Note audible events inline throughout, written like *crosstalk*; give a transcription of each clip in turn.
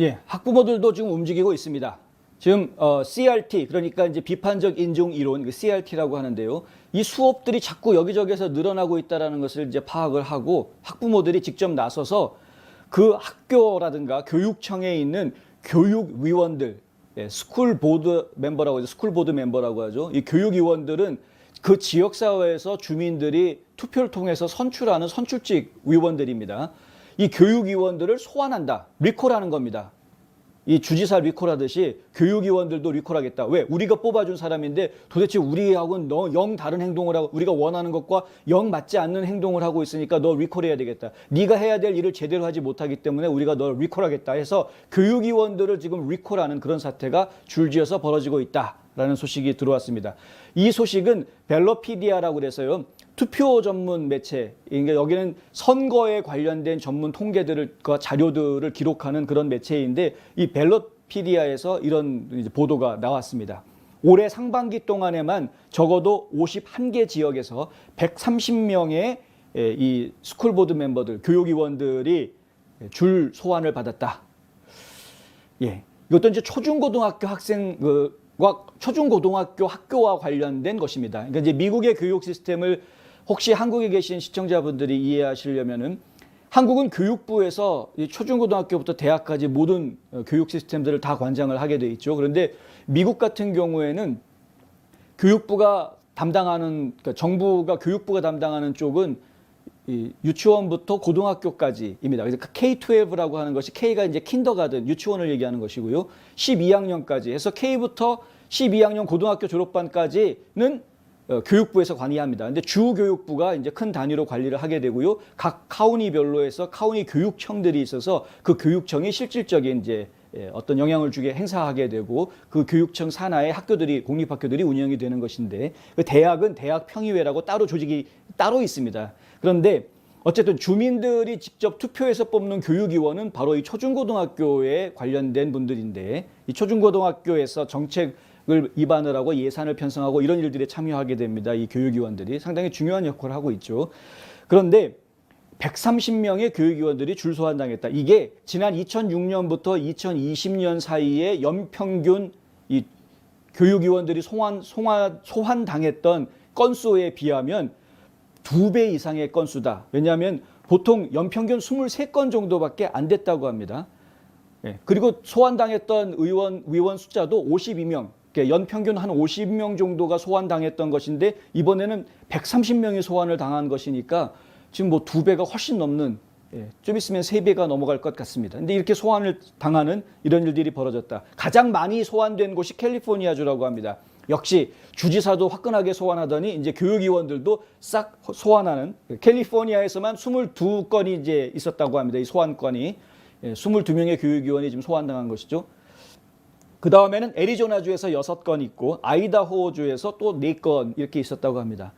예, 학부모들도 지금 움직이고 있습니다. 지금 어, CRT 그러니까 이제 비판적 인종 이론 그 CRT라고 하는데요. 이 수업들이 자꾸 여기저기서 늘어나고 있다라는 것을 이제 파악을 하고 학부모들이 직접 나서서 그 학교라든가 교육청에 있는 교육위원들, 예, 스쿨 보드 멤버라고 하죠. 스쿨 보드 멤버라고 하죠. 이 교육위원들은 그 지역 사회에서 주민들이 투표를 통해서 선출하는 선출직 위원들입니다. 이 교육위원들을 소환한다. 리콜하는 겁니다. 이 주지사 리콜하듯이 교육위원들도 리콜하겠다. 왜? 우리가 뽑아준 사람인데 도대체 우리하고는 너 영 다른 행동을 하고 우리가 원하는 것과 영 맞지 않는 행동을 하고 있으니까 너 리콜해야 되겠다. 네가 해야 될 일을 제대로 하지 못하기 때문에 우리가 너 리콜하겠다 해서 교육위원들을 지금 리콜하는 그런 사태가 줄지어서 벌어지고 있다 라는 소식이 들어왔습니다. 이 소식은 벨로피디아라고 그래서요. 투표 전문 매체, 그러니까 여기는 선거에 관련된 전문 통계들을, 그 자료들을 기록하는 그런 매체인데 이 벨로피디아에서 이런 보도가 나왔습니다. 올해 상반기 동안에만 적어도 51개 지역에서 130명의 이 스쿨보드 멤버들, 교육위원들이 줄 소환을 받았다. 예. 이것도 이제 초중고등학교 학생 그과 초중고등학교 학교와 관련된 것입니다. 그러니까 이제 미국의 교육 시스템을 혹시 한국에 계신 시청자분들이 이해하시려면은 한국은 교육부에서 이 초중고등학교부터 대학까지 모든 어, 교육 시스템들을 다 관장을 하게 돼 있죠. 그런데 미국 같은 경우에는 교육부가 담당하는 그러니까 정부가 교육부가 담당하는 쪽은 이 유치원부터 고등학교까지입니다. 그래서 K12라고 하는 것이 K가 이제 킨더가든 유치원을 얘기하는 것이고요. 12학년까지 해서 K부터 12학년 고등학교 졸업반까지는 어, 교육부에서 관리합니다. 근데 주 교육부가 이제 큰 단위로 관리를 하게 되고요. 각 카운티별로 해서 카운티 교육청들이 있어서 그 교육청이 실질적인 이제 예, 어떤 영향을 주게 행사하게 되고 그 교육청 산하의 학교들이 공립학교들이 운영이 되는 것인데 그 대학은 대학 평의회라고 따로 조직이 따로 있습니다. 그런데 어쨌든 주민들이 직접 투표해서 뽑는 교육위원은 바로 이 초중고등학교에 관련된 분들인데 이 초중고등학교에서 정책을 입안을 하고 예산을 편성하고 이런 일들에 참여하게 됩니다. 이 교육위원들이 상당히 중요한 역할을 하고 있죠. 그런데 130명의 교육위원들이 줄 소환당했다. 이게 지난 2006년부터 2020년 사이에 연평균 이 교육위원들이 소환, 소환, 소환당했던 건수에 비하면 두 배 이상의 건수다. 왜냐하면 보통 연평균 23건 정도밖에 안 됐다고 합니다. 예, 그리고 소환당했던 의원, 의원 숫자도 52명. 그러니까 연평균 한 50명 정도가 소환당했던 것인데 이번에는 130명이 소환을 당한 것이니까 지금 뭐 두 배가 훨씬 넘는 예, 좀 있으면 세 배가 넘어갈 것 같습니다. 근데 이렇게 소환을 당하는 이런 일들이 벌어졌다. 가장 많이 소환된 곳이 캘리포니아주라고 합니다. 역시 주지사도 화끈하게 소환하더니 이제 교육위원들도 싹 소환하는 캘리포니아에서만 22건이 이제 있었다고 합니다. 이 소환건이 예, 22명의 교육위원이 지금 소환당한 것이죠. 그 다음에는 애리조나주에서 6건 있고 아이다호주에서 또 4건 이렇게 있었다고 합니다.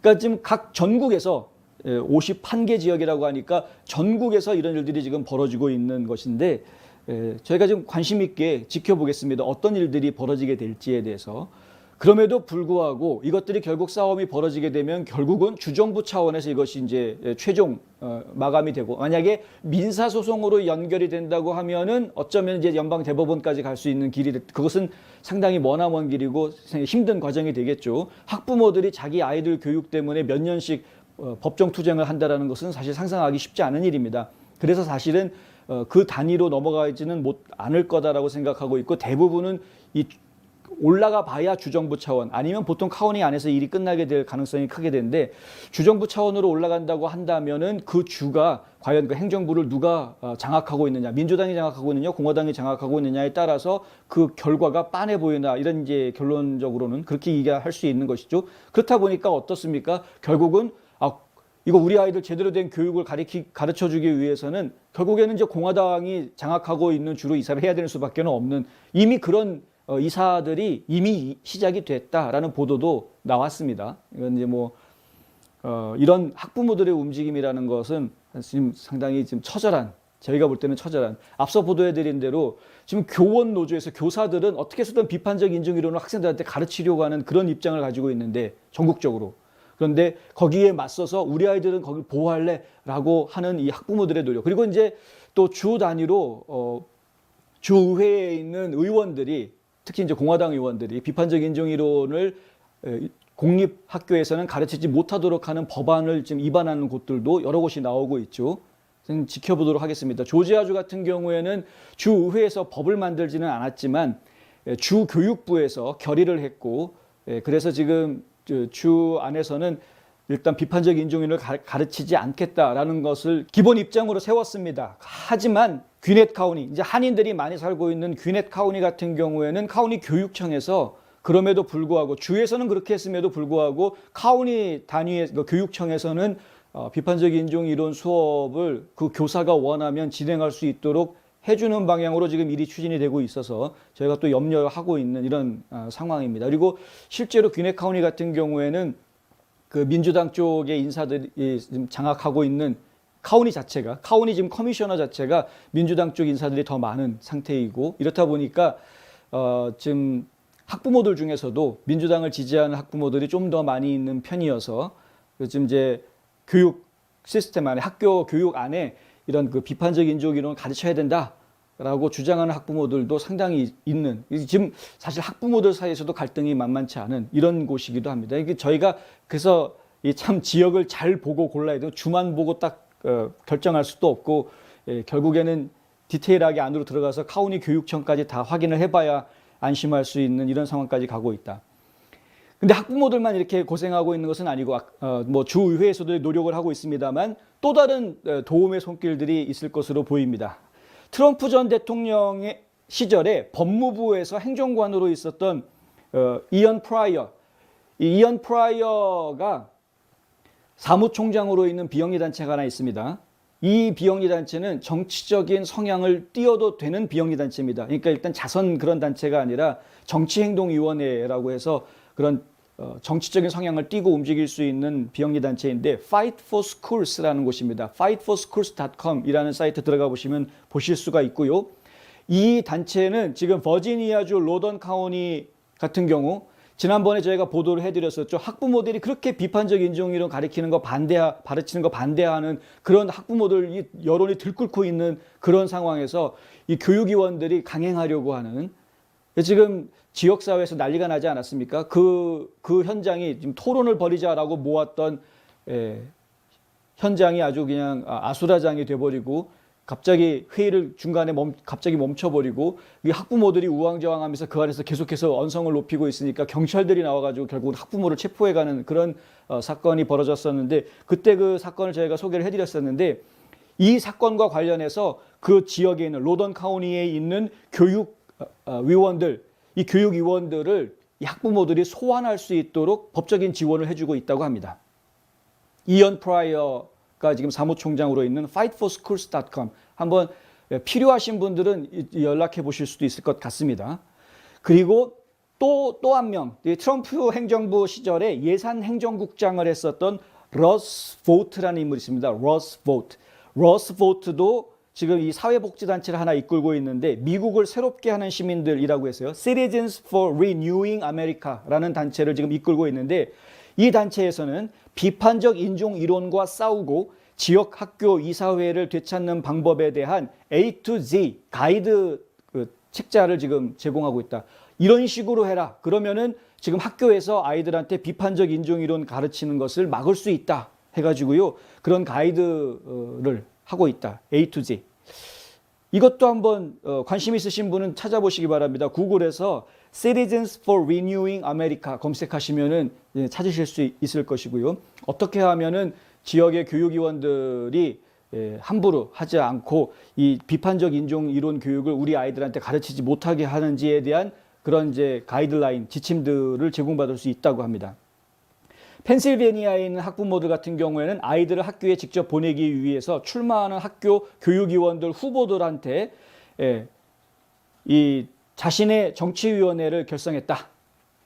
그러니까 지금 각 전국에서 51개 지역이라고 하니까 전국에서 이런 일들이 지금 벌어지고 있는 것인데 에, 저희가 지금 관심 있게 지켜보겠습니다. 어떤 일들이 벌어지게 될지에 대해서. 그럼에도 불구하고 이것들이 결국 싸움이 벌어지게 되면 결국은 주정부 차원에서 이것이 이제 최종 어, 마감이 되고 만약에 민사 소송으로 연결이 된다고 하면은 어쩌면 이제 연방 대법원까지 갈 수 있는 길이 돼- 그것은 상당히 머나먼 길이고 힘든 과정이 되겠죠. 학부모들이 자기 아이들 교육 때문에 몇 년씩 어, 법정 투쟁을 한다라는 것은 사실 상상하기 쉽지 않은 일입니다. 그래서 사실은 어, 그 단위로 넘어가지는 못 않을 거다라고 생각하고 있고 대부분은 이 올라가 봐야 주정부 차원 아니면 보통 카운티 안에서 일이 끝나게 될 가능성이 크게 되는데 주정부 차원으로 올라간다고 한다면은 그 주가 과연 그 행정부를 누가 어, 장악하고 있느냐 민주당이 장악하고 있느냐 공화당이 장악하고 있느냐에 따라서 그 결과가 빤해 보이나 이런 이제 결론적으로는 그렇게 얘기할 수 있는 것이죠. 그렇다 보니까 어떻습니까? 결국은 아 이거 우리 아이들 제대로 된 교육을 가르치, 가르쳐 주기 위해서는 결국에는 이제 공화당이 장악하고 있는 주로 이사를 해야 되는 수밖에 없는 이미 그런 어, 이사들이 이미 시작이 됐다라는 보도도 나왔습니다. 이건 이제 뭐 어, 이런 학부모들의 움직임이라는 것은 지금 상당히 지금 처절한 저희가 볼 때는 처절한 앞서 보도해드린 대로 지금 교원 노조에서 교사들은 어떻게 해서든 비판적 인종 이론을 학생들한테 가르치려고 하는 그런 입장을 가지고 있는데 전국적으로 그런데 거기에 맞서서 우리 아이들은 거기 보호할래 라고 하는 이 학부모들의 노력 그리고 이제 또 주 단위로 어, 주 의회에 있는 의원들이 특히 이제 공화당 의원들이 비판적 인종 이론을 에, 공립 학교에서는 가르치지 못하도록 하는 법안을 지금 위반하는 곳들도 여러 곳이 나오고 있죠. 좀 지켜보도록 하겠습니다. 조지아주 같은 경우에는 주 의회에서 법을 만들지는 않았지만 에, 주 교육부에서 결의를 했고 에, 그래서 지금 저, 주 안에서는 일단 비판적 인종인을 가르치지 않겠다라는 것을 기본 입장으로 세웠습니다. 하지만 귀넷 카우니 이제 한인들이 많이 살고 있는 귀넷 카우니 같은 경우에는 카우니 교육청에서 그럼에도 불구하고 주에서는 그렇게 했음에도 불구하고 카우니 단위의 그 교육청에서는 어, 비판적 인종 이론 수업을 그 교사가 원하면 진행할 수 있도록 해주는 방향으로 지금 일이 추진이 되고 있어서 저희가 또 염려하고 있는 이런 어, 상황입니다. 그리고 실제로 귀넷 카우니 같은 경우에는 그 민주당 쪽의 인사들이 장악하고 있는 카우니 자체가 카우니 지금 커미셔너 자체가 민주당 쪽 인사들이 더 많은 상태이고 이렇다 보니까 어 지금 학부모들 중에서도 민주당을 지지하는 학부모들이 좀 더 많이 있는 편이어서 지금 이제 교육 시스템 안에 학교 교육 안에 이런 그 비판적 인종 이론을 가르쳐야 된다. 라고 주장하는 학부모들도 상당히 있는 지금 사실 학부모들 사이에서도 갈등이 만만치 않은 이런 곳이기도 합니다. 이게 저희가 그래서 이 참 지역을 잘 보고 골라야 돼요. 주만 보고 딱 어, 결정할 수도 없고 예, 결국에는 디테일하게 안으로 들어가서 카우니 교육청까지 다 확인을 해봐야 안심할 수 있는 이런 상황까지 가고 있다. 근데 학부모들만 이렇게 고생하고 있는 것은 아니고 어, 뭐 주의회에서도 노력을 하고 있습니다만 또 다른 어, 도움의 손길들이 있을 것으로 보입니다. 트럼프 전 대통령의 시절에 법무부에서 행정관으로 있었던 어, 이언 프라이어, 이 이언 프라이어가 사무총장으로 있는 비영리 단체가 하나 있습니다. 이 비영리 단체는 정치적인 성향을 띄어도 되는 비영리 단체입니다. 그러니까 일단 자선 그런 단체가 아니라 정치행동위원회라고 해서 그런 어, 정치적인 성향을 띠고 움직일 수 있는 비영리 단체인데 Fight for Schools,라는 곳입니다. fightforschools.com이라는 사이트 들어가 보시면 보실 수가 있고요. 이 단체는 지금 버지니아주 로던 카운티 같은 경우 지난번에 저희가 보도를 해드렸었죠. 학부모들이 그렇게 비판적 인종이론 가리키는 거 반대, 가르치는 거 반대하는 그런 학부모들 여론이 들끓고 있는 그런 상황에서 이 교육위원들이 강행하려고 하는 지금 지역사회에서 난리가 나지 않았습니까? 그, 그 현장이 지금 토론을 벌이자라고 모았던 예, 현장이 아주 그냥 아, 아수라장이 돼버리고 갑자기 회의를 중간에 멈, 갑자기 멈춰버리고 이 학부모들이 우왕좌왕하면서 그 안에서 계속해서 언성을 높이고 있으니까 경찰들이 나와가지고 결국은 학부모를 체포해가는 그런 어, 사건이 벌어졌었는데 그때 그 사건을 저희가 소개를 해드렸었는데 이 사건과 관련해서 그 지역에 있는 로던 카운티에 있는 교육 위원들 이 교육위원들을 이 학부모들이 소환할 수 있도록 법적인 지원을 해주고 있다고 합니다. 이언 프라이어가 지금 사무총장으로 있는 fightforschools.com 한번 필요하신 분들은 연락해 보실 수도 있을 것 같습니다. 그리고 또 또 한 명, 트럼프 행정부 시절에 예산 행정국장을 했었던 러스 보트라는 인물이 있습니다. 러스 보트. 러스 보트도 지금 이 사회복지단체를 하나 이끌고 있는데 미국을 새롭게 하는 시민들이라고 해서요. Citizens for Renewing America라는 단체를 지금 이끌고 있는데 이 단체에서는 비판적 인종 이론과 싸우고 지역 학교 이사회를 되찾는 방법에 대한 A to Z 가이드 그 책자를 지금 제공하고 있다. 이런 식으로 해라. 그러면은 지금 학교에서 아이들한테 비판적 인종 이론 가르치는 것을 막을 수 있다. 해가지고요. 그런 가이드를 하고 있다. A to Z. 이것도 한번 어, 관심 있으신 분은 찾아보시기 바랍니다. 구글에서 Citizens for Renewing America 검색하시면은 예, 찾으실 수 있을 것이고요. 어떻게 하면은 지역의 교육위원들이 예, 함부로 하지 않고 이 비판적 인종 이론 교육을 우리 아이들한테 가르치지 못하게 하는지에 대한 그런 이제 가이드라인 지침들을 제공받을 수 있다고 합니다. 펜실베니아에 있는 학부모들 같은 경우에는 아이들을 학교에 직접 보내기 위해서 출마하는 학교 교육위원들 후보들한테 예, 이 자신의 정치위원회를 결성했다.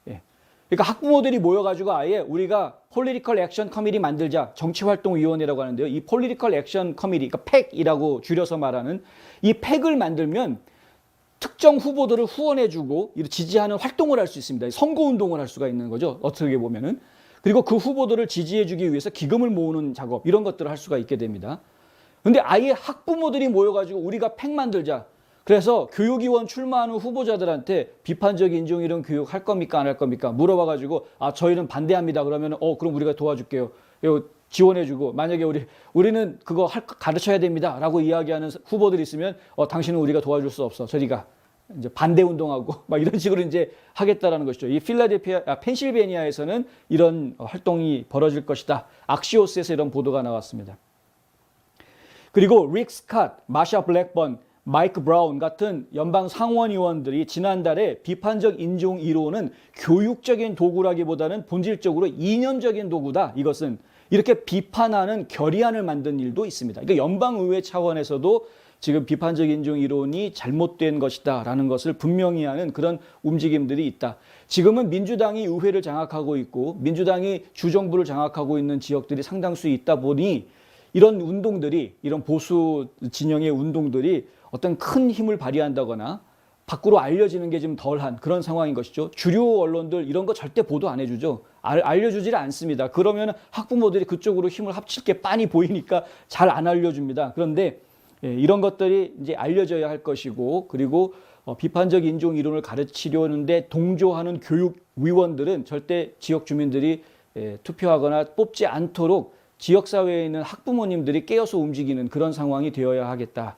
예. 그러니까 학부모들이 모여가지고 아예 우리가 폴리티컬 액션 커미티 만들자 정치활동위원회라고 하는데요. 이 폴리티컬 액션 커미티, 그러니까 팩이라고 줄여서 말하는 이 팩을 만들면 특정 후보들을 후원해주고 지지하는 활동을 할 수 있습니다. 선거운동을 할 수가 있는 거죠. 어떻게 보면은. 그리고 그 후보들을 지지해주기 위해서 기금을 모으는 작업 이런 것들을 할 수가 있게 됩니다. 근데 아예 학부모들이 모여가지고 우리가 팩 만들자. 그래서 교육위원 출마하는 후보자들한테 비판적 인종 이론 교육 할 겁니까 안 할 겁니까 물어봐가지고 아 저희는 반대합니다 그러면 어 그럼 우리가 도와줄게요 지원해주고 만약에 우리 우리는 그거 할 가르쳐야 됩니다라고 이야기하는 후보들이 있으면 어 당신은 우리가 도와줄 수 없어 저리가 이제 반대 운동하고 *laughs* 막 이런 식으로 이제 하겠다라는 것이죠. 이 필라델피아, 아, 펜실베니아에서는 이런 어, 활동이 벌어질 것이다. 악시오스에서 이런 보도가 나왔습니다. 그리고 릭 스캇, 마샤 블랙번, 마이크 브라운 같은 연방 상원 의원들이 지난달에 비판적 인종 이론은 교육적인 도구라기보다는 본질적으로 이념적인 도구다. 이것은 이렇게 비판하는 결의안을 만든 일도 있습니다. 그러니까 연방 의회 차원에서도 지금 비판적 인종 이론이 잘못된 것이다라는 것을 분명히 하는 그런 움직임들이 있다. 지금은 민주당이 의회를 장악하고 있고 민주당이 주정부를 장악하고 있는 지역들이 상당수 있다 보니 이런 운동들이 이런 보수 진영의 운동들이 어떤 큰 힘을 발휘한다거나 밖으로 알려지는 게 좀 덜한 그런 상황인 것이죠. 주류 언론들 이런 거 절대 보도 안 해주죠. 알, 알려주질 않습니다. 그러면 학부모들이 그쪽으로 힘을 합칠 게 빤히 보이니까 잘 안 알려줍니다. 그런데 예, 이런 것들이 이제 알려져야 할 것이고 그리고 어, 비판적 인종 이론을 가르치려는데 동조하는 교육위원들은 절대 지역 주민들이 예, 투표하거나 뽑지 않도록 지역 사회에 있는 학부모님들이 깨어서 움직이는 그런 상황이 되어야 하겠다.